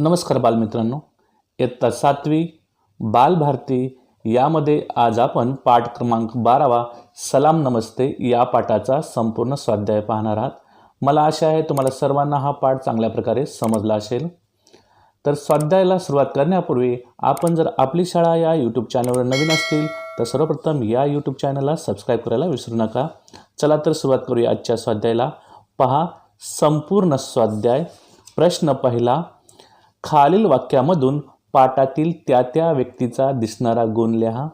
नमस्कार बालमित्रांनो. इयत्ता सातवी बालभारती यामध्ये आज आपण पाठ क्रमांक बारावा सलाम नमस्ते या पाठाचा संपूर्ण स्वाध्याय पाहणार आहात. मला आशा आहे तुम्हाला सर्वांना हा पाठ चांगल्या प्रकारे समजला असेल. तर स्वाध्यायाला सुरुवात करण्यापूर्वी आपण जर आपली शाळा या यूट्यूब चॅनलवर नवीन असतील तर सर्वप्रथम या यूट्यूब चॅनलला सबस्क्राईब करायला विसरू नका. चला तर सुरुवात करूया आजच्या स्वाध्यायाला. पहा संपूर्ण स्वाध्याय. प्रश्न पहिला खालील वाक्यामधून पाटातील त्या त्या व्यक्तीचा दिसणारा गुण लिहा.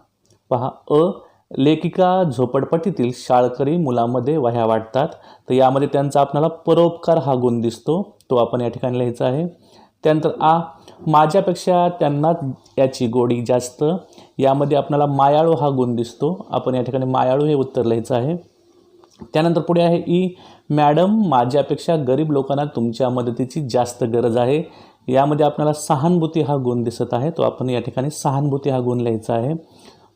पहा अ लेखिका झोपडपट्टीतील शाळकरी मुलामध्ये वह्या वाटतात. तर यामध्ये त्यांचा आपल्याला परोपकार हा गुण दिसतो. तो आपण या ठिकाणी लिहायचा आहे. त्यानंतर आ माझ्यापेक्षा त्यांना याची गोडी जास्त. यामध्ये आपल्याला मायाळू हा गुण दिसतो. आपण या ठिकाणी मायाळू हे उत्तर लिहायचं आहे. त्यानंतर पुढे आहे ई मॅडम माझ्यापेक्षा गरीब लोकांना तुमच्या मदतीची जास्त गरज आहे. यामध्ये आपल्याला सहानुभूती हा गुण दिसत आहे. तो आपण या ठिकाणी सहानुभूती हा गुण लिहायचा आहे.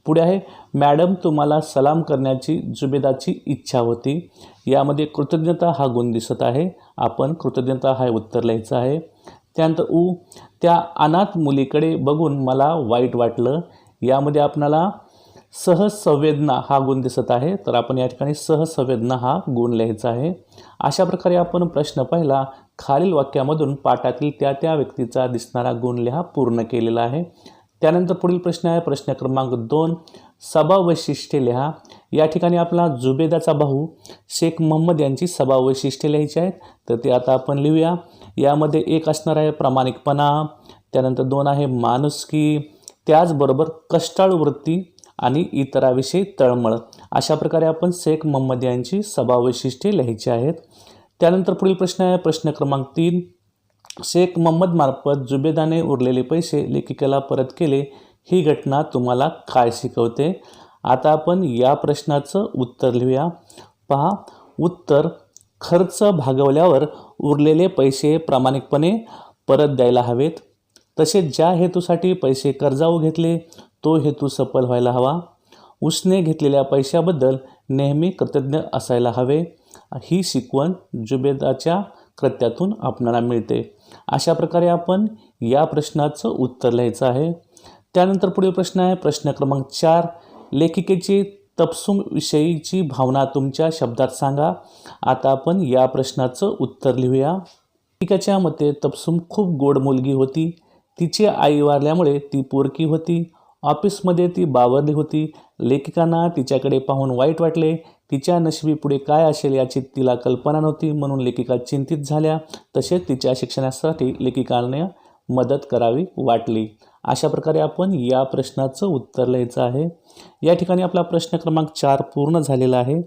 पुढे आहे मॅडम तुम्हाला सलाम करण्याची जुबेदाची इच्छा होती. यामध्ये कृतज्ञता हा गुण दिसत आहे. आपण कृतज्ञता हा उत्तर लिहायचं आहे. त्यानंतर उ त्या अनाथ मुलीकडे बघून मला वाईट वाटलं. यामध्ये आपणाला सहसंवेदना हा गुण दिसत आहे. तर आपण या ठिकाणी सहसंवेदना हा गुण लिहायचा आहे. अशा प्रकारे आपण प्रश्न पाहिला खालील वाक्यामधून पाठातील त्या त्या व्यक्तीचा दिसणारा गुण लिहा पूर्ण केलेला आहे. त्यानंतर पुढील प्रश्न आहे प्रश्न क्रमांक दोन. स्वभाव वैशिष्ट्ये लिहा. या ठिकाणी आपला जुबेदाचा भाऊ शेख मोहम्मद यांची स्वभाव वैशिष्ट्ये लिहायची आहेत. तर ते आता आपण लिहूया. यामध्ये एक असणार आहे प्रामाणिकपणा. त्यानंतर दोन आहे माणुसकी. त्याचबरोबर कष्टाळू वृत्ती आणि इतराविषयी तळमळ. अशा प्रकारे आपण शेख मोहम्मद यांची स्वभाव वैशिष्ट्ये लिहायची आहेत. त्यानंतर पुढील प्रश्न आहे प्रश्न क्रमांक तीन. शेख मोहम्मद मार्फत जुबेदाने उरलेले पैसे लेखिकेला परत केले. ही घटना तुम्हाला काय शिकवते? आता आपण या प्रश्नाचं उत्तर लिहूया. पहा उत्तर खर्च भागवल्यावर उरलेले पैसे प्रामाणिकपणे परत द्यायला हवेत. तसेच ज्या हेतूसाठी पैसे कर्जाऊ घेतले तो हेतू सफल व्हायला हवा. उसने घेतलेल्या पैशाबद्दल नेहमी कृतज्ञ असायला हवे. ही शिकवण जुबेदाच्या कृत्यातून आपणाला मिळते. अशा प्रकारे आपण या प्रश्नाचं उत्तर लिहायचं आहे. त्यानंतर पुढील प्रश्न आहे प्रश्न क्रमांक चार. लेखिकेची तपसूम विषयीची भावना तुमच्या शब्दात सांगा. आता आपण या प्रश्नाचं उत्तर लिहूया. लेखिकाच्या मते तपसूम खूप गोड मुलगी होती. तिची आई वारल्यामुळे ती पोरकी होती. ऑफिसमध्ये ती बावरली होती. लेखिकांना तिच्याकडे पाहून वाईट वाटले. तिच्या नशिबी पुढे काय असेल याची तिला कल्पना नव्हती. म्हणून लेखिका चिंतित झाल्या. तसेच तिच्या शिक्षणासाठी लेखिकाने मदत करावी वाटली. अशा प्रकारे आपण या प्रश्नाचं उत्तर लिहायचं आहे. या ठिकाणी आपला प्रश्न क्रमांक चार पूर्ण झालेला आहे.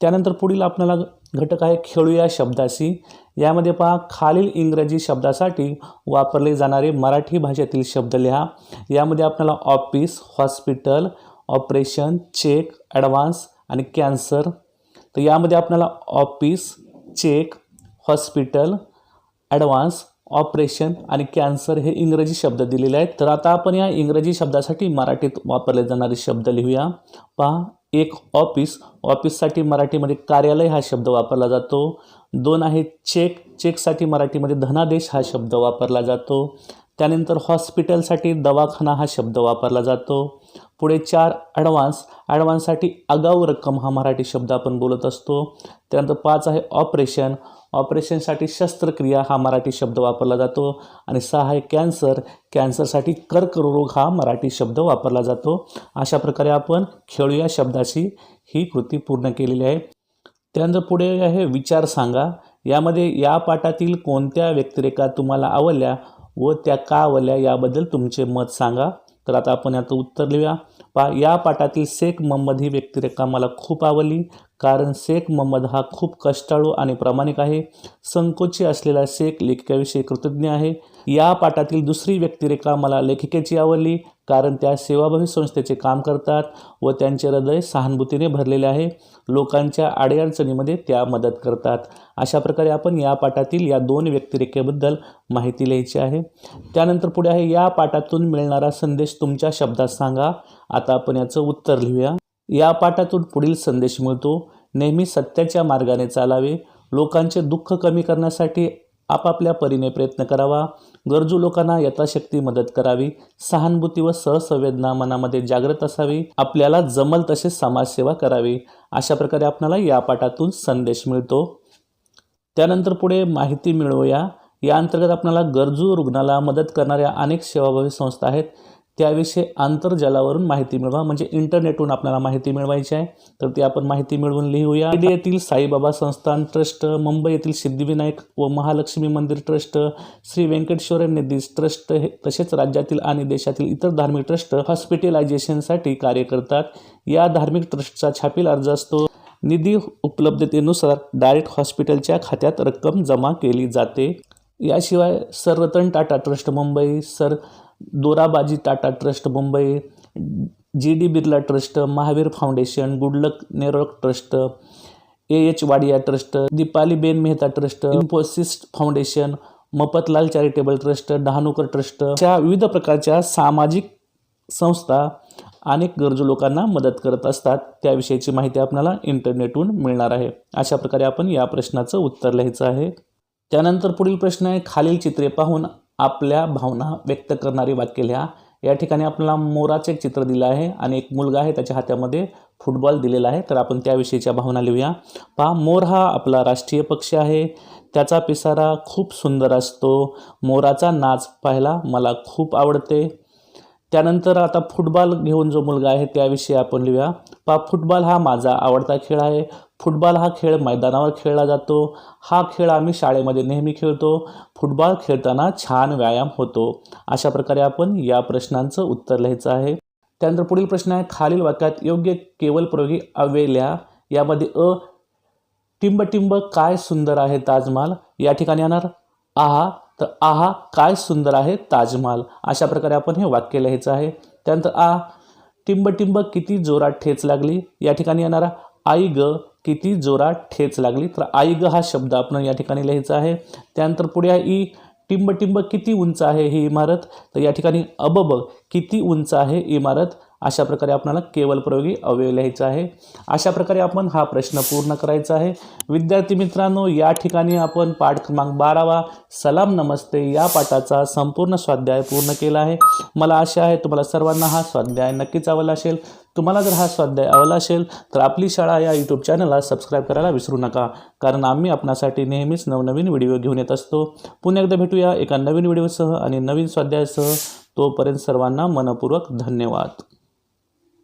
त्यानंतर पुढील आपल्याला घटक आहे खेळूया शब्दाशी. यामध्ये पहा खालील इंग्रजी शब्दासाठी वापरले जाणारे मराठी भाषेतील शब्द लिहा. यामध्ये आपल्याला office hospital operation check advance आणि कॅन्सर. तर यामध्ये आपल्याला office check hospital advance operation आणि कॅन्सर हे इंग्रजी शब्द दिलेले आहेत. तर आता आपण या इंग्रजी शब्दासाठी मराठीत वापरले जाणारे शब्द लिहूया. पहा एक ऑफिस ऑफिससाठी मराठीमध्ये कार्यालय हा शब्द वापरला जातो. दोन आहे चेक चेकसाठी मराठीमध्ये धनादेश हा शब्द वापरला जातो. त्यानंतर हॉस्पिटलसाठी दवाखाना हा शब्द वापरला जातो. पुढे चार ॲडव्हान्स ॲडव्हान्ससाठी आगाऊ रक्कम हा मराठी शब्द आपण बोलत असतो. त्यानंतर पाच आहे ऑपरेशन. ऑपरेशनसाठी शस्त्रक्रिया हा मराठी शब्द वापरला जातो आणि सहा आहे कॅन्सर. कॅन्सरसाठी कर्करोग हा मराठी शब्द वापरला जातो. अशा प्रकारे आपण खेळू या शब्दाशी ही कृती पूर्ण केलेली आहे. त्यानंतर पुढे आहे विचार सांगा. यामध्ये या पाठातील कोणत्या व्यक्तिरेखा तुम्हाला आवडल्या? व त्या का आवडल्या याबद्दल तुमचे मत सांगा. तर आता आपण याचं उत्तर लिहूया. पा या पाठातील शेख मोहम्मद ही व्यक्तिरेखा मला खूप आवडली. कारण शेख मोहम्मद हा खूप कष्टाळू आणि प्रामाणिक आहे. संकोची असलेला शेख लेखिकाविषयी कृतज्ञ आहे. या पाठातील दुसरी व्यक्तिरेखा मला लेखिकेची आवडली कारण त्या सेवाभावी संस्थेचे काम करतात व त्यांचे हृदय सहानुभूतीने भरलेले आहे. लोकांच्या अडीअडचणीमध्ये त्या मदत करतात. अशा प्रकारे आपण या पाठातील या दोन व्यक्तिरेखेबद्दल माहिती लिहायची आहे. त्यानंतर पुढे आहे या पाठातून मिळणारा संदेश तुमच्या शब्दात सांगा. आता आपण याचं उत्तर लिहूया. या पाठातून पुढील संदेश मिळतो. नेहमी सत्याच्या मार्गाने चालावे. लोकांचे दुःख कमी करण्यासाठी आपापल्या परीने प्रयत्न करावा. गरजू लोकांना यथाशक्ती मदत करावी. सहानुभूती व सहसंवेदना मनामध्ये जागृत असावी. आपल्याला जमल तसे समाजसेवा करावी. अशा प्रकारे आपल्याला या पाठातून संदेश मिळतो. त्यानंतर पुढे माहिती मिळवूया. या अंतर्गत आपल्याला गरजू रुग्णाला मदत करणाऱ्या अनेक सेवाभावी संस्था आहेत. त्याविषयी आंतरजालावरून माहिती मिळवा. म्हणजे इंटरनेटवरून आपल्याला माहिती मिळवायची आहे. तर ती आपण माहिती मिळवून लिहूया. शिर्डी येथील साईबाबा संस्थान ट्रस्ट मुंबई येथील सिद्धिविनायक व महालक्ष्मी मंदिर ट्रस्ट श्री व्यंकटेश्वर निधी ट्रस्ट हे तसेच राज्यातील आणि देशातील इतर धार्मिक ट्रस्ट हॉस्पिटलायझेशनसाठी कार्य करतात. या धार्मिक ट्रस्टचा छापील अर्ज असतो. निधी उपलब्धतेनुसार डायरेक्ट हॉस्पिटलच्या खात्यात रक्कम जमा केली जाते. याशिवाय sir Ratan Tata trust Mumbai sir Dorabji Tata trust Mumbai G D Birla trust Mahavir foundation Goodlass Nerolac trust A H Wadia trust Dipaliben Mehta trust Infosys foundation Mafatlal charitable trust Dahanukar trust अशा विविध प्रकारच्या सामाजिक संस्था अनेक गरजू लोकांना मदत करत असतात. त्याविषयीची माहिती आपल्याला इंटरनेटवरून मिळणार आहे. अशा प्रकारे आपण या प्रश्नाचं उत्तर लिहायचं आहे. त्यानंतर पुढील प्रश्न आहे खालील चित्रे पाहून आपल्या भावना व्यक्त करणारी वाक्य लिहा या ठिकाणी आपल्याला मोराचं एक चित्र दिलं आहे आणि एक मुलगा आहे त्याच्या हातामध्ये फुटबॉल दिलेला आहे. तर आपण त्याविषयीच्या भावना लिहूया. पहा मोर हा आपला राष्ट्रीय पक्षी आहे. त्याचा पिसारा खूप सुंदर असतो. मोराचा नाच पाहायला मला खूप आवडते. त्यानंतर आता फुटबॉल घेऊन जो मुलगा आहे त्याविषयी आपण लिहूया. पा फुटबॉल हा माझा आवडता खेळ आहे. फुटबॉल हा खेळ मैदानावर खेळला जातो. हा खेळ आम्ही शाळेमध्ये नेहमी खेळतो. फुटबॉल खेळताना छान व्यायाम होतो. अशा प्रकारे आपण या प्रश्नांचं उत्तर लिहायचं आहे. त्यानंतर पुढील प्रश्न आहे खालील वाक्यात योग्य केवल प्रयोगी अवेल्या. यामध्ये अ टिंब टिंब काय सुंदर आहे ताजमहाल? या ठिकाणी येणार. आहा तर आहा काय सुंदर आहे ताजमहाल? अशा प्रकारे आपण हे वाक्य लिहायचं आहे. त्यानंतर आ टिंब टिंब किती जोरात ठेच लागली? या ठिकाणी येणारा. आई ग किती जोरात ठेच लागली. तर आई ग हा शब्द आपण या ठिकाणी लिहायचा आहे. त्यानंतर पुढे आहे ई टिंब टिंब किती उंच आहे ही इमारत? तर या ठिकाणी अबब किती उंच आहे इमारत? अशा प्रकारे आपल्याला केवळ प्रयोगी अवयव लिहायचा आहे. अशा प्रकारे आपण हा प्रश्न पूर्ण करायचा आहे. विद्यार्थी मित्रांनो या ठिकाणी आपण पाठ क्रमांक बारावा सलाम नमस्ते या पाठाचा संपूर्ण स्वाध्याय पूर्ण केला आहे. मला आशा आहे तुम्हाला सर्वांना हा स्वाध्याय नक्कीच आवडला असेल. तुम्हाला जर हा स्वाध्याय आवडला असेल तर आपली शाळा या यूट्यूब चॅनलला सबस्क्राईब करायला विसरू नका. कारण आम्ही आपणासाठी नेहमीच नवनवीन व्हिडिओ घेऊन येत असतो. पुन्हा एकदा भेटूया एका नवीन व्हिडिओसह आणि नवीन स्वाध्यायासह तोपर्यंत सर्वांना मनपूर्वक धन्यवाद.